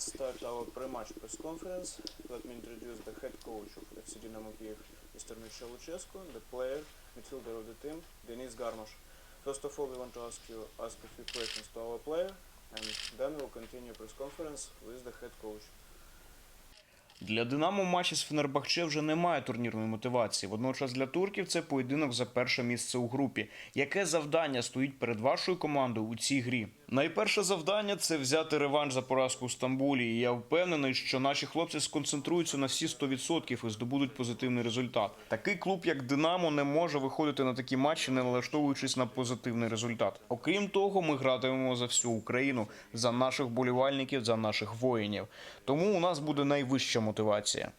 let's start our pre-match press conference. Let me introduce the head coach of FC Dynamo Kiev, Mr. Michel Luchescu, the player, midfielder of the team, Denis Garmash. First of all, we want to ask you ask a few questions to our player, and then we'll continue press conference with the head coach. Для Динамо матчі з Фенербахче вже немає турнірної мотивації. Водночас для турків це поєдинок за перше місце у групі. Яке завдання стоїть перед вашою командою у цій грі? Найперше завдання це взяти реванш за поразку у Стамбулі. І я впевнений, що наші хлопці сконцентруються на всі 100% і здобудуть позитивний результат. Такий клуб, як Динамо, не може виходити на такі матчі, не налаштовуючись на позитивний результат. Окрім того, ми гратимемо за всю Україну, за наших болівальників, за наших воїнів. Тому у нас буде найвища мотивація.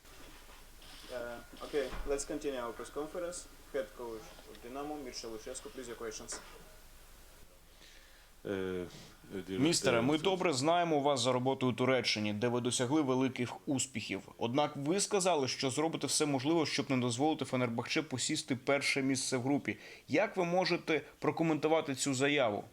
Uh, okay, let's continue our press conference. Head coach of Dynamo, Michel Luchescu, please your questions. Е, Містере, ми добре знаємо вас за роботу у Туреччині, де ви досягли великих успіхів. Однак ви сказали, що зробите все можливе, щоб не дозволити Фенербахче посісти перше місце в групі. Як ви можете прокоментувати цю заяву?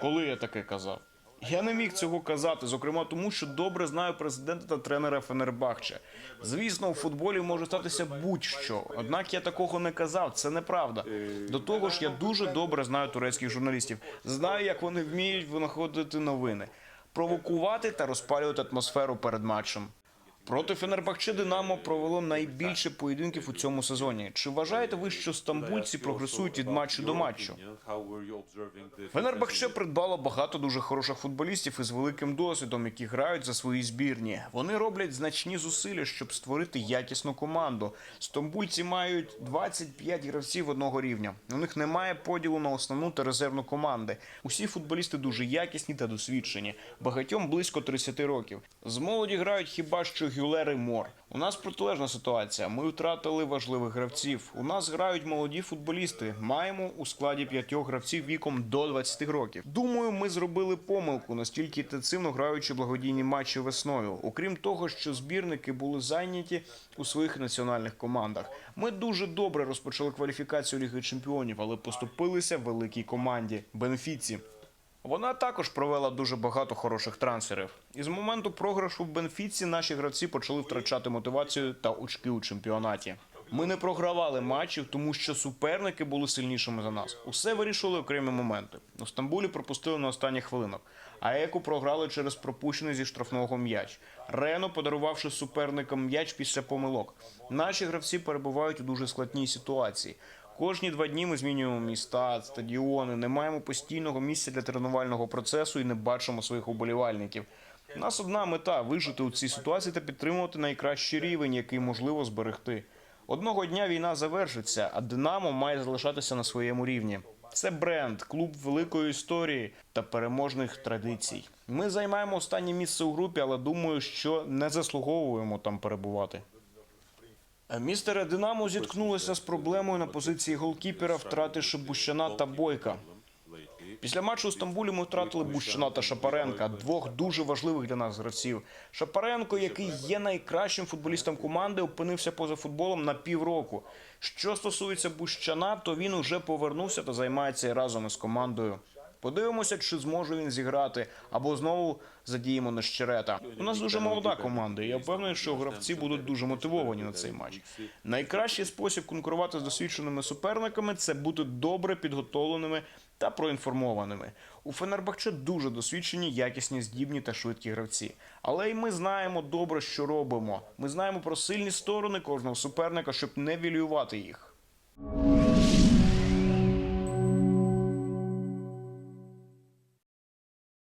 Коли я таке казав? Я не міг цього казати, зокрема тому, що добре знаю президента та тренера Фенербахче. Звісно, у футболі може статися будь-що. Однак я такого не казав. Це неправда. До того ж, я дуже добре знаю турецьких журналістів. Знаю, як вони вміють винаходити новини, провокувати та розпалювати атмосферу перед матчем. Проти Фенербахче Динамо провело найбільше поєдинків у цьому сезоні. Чи вважаєте ви, що стамбульці прогресують від матчу до матчу? Фенербахче придбало багато дуже хороших футболістів із великим досвідом, які грають за свої збірні. Вони роблять значні зусилля, щоб створити якісну команду. Стамбульці мають 25 гравців одного рівня. У них немає поділу на основну та резервну команди. Усі футболісти дуже якісні та досвідчені. Багатьом близько 30 років. З молоді грають хіба що Гюлер і Мор. У нас протилежна ситуація. Ми втратили важливих гравців. У нас грають молоді футболісти. Маємо у складі п'ятьох гравців віком до 20 років. Думаю, ми зробили помилку настільки інтенсивно граючи благодійні матчі весною. Окрім того, що збірники були зайняті у своїх національних командах. Ми дуже добре розпочали кваліфікацію Ліги Чемпіонів, але поступилися великій команді Бенфіці. Вона також провела дуже багато хороших трансферів. І з моменту програшу в Бенфіці наші гравці почали втрачати мотивацію та очки у чемпіонаті. Ми не програвали матчів, тому що суперники були сильнішими за нас. Усе вирішили окремі моменти. У Стамбулі пропустили на останніх хвилинах. А Еку програли через пропущений зі штрафного м'яч. Рено подарувавши суперникам м'яч після помилок. Наші гравці перебувають у дуже складній ситуації. Кожні два дні ми змінюємо міста, стадіони, не маємо постійного місця для тренувального процесу і не бачимо своїх уболівальників. У нас одна мета вижити у цій ситуації та підтримувати найкращий рівень, який можливо зберегти. Одного дня війна завершиться, а Динамо має залишатися на своєму рівні. Це бренд, клуб великої історії та переможних традицій. Ми займаємо останнє місце у групі, але думаю, що не заслуговуємо там перебувати. Е, Містере Динамо зіткнулося з проблемою на позиції голкіпера, втративши Бущана та Бойка. Після матчу у Стамбулі ми втратили Бущана та Шапаренка, двох дуже важливих для нас гравців. Шапаренко, який є найкращим футболістом команди, опинився поза футболом на півроку. Що стосується Бущана, то він уже повернувся та займається разом із командою. Подивимося, чи зможе він зіграти, або знову задіємо Нещерета. У нас дуже молода команда, і я впевнений, що гравці будуть дуже мотивовані на цей матч. Найкращий спосіб конкурувати з досвідченими суперниками це бути добре підготовленими та проінформованими. У Фенербахче дуже досвідчені, якісні, здібні та швидкі гравці. Але й ми знаємо добре, що робимо. Ми знаємо про сильні сторони кожного суперника, щоб не вілювати їх.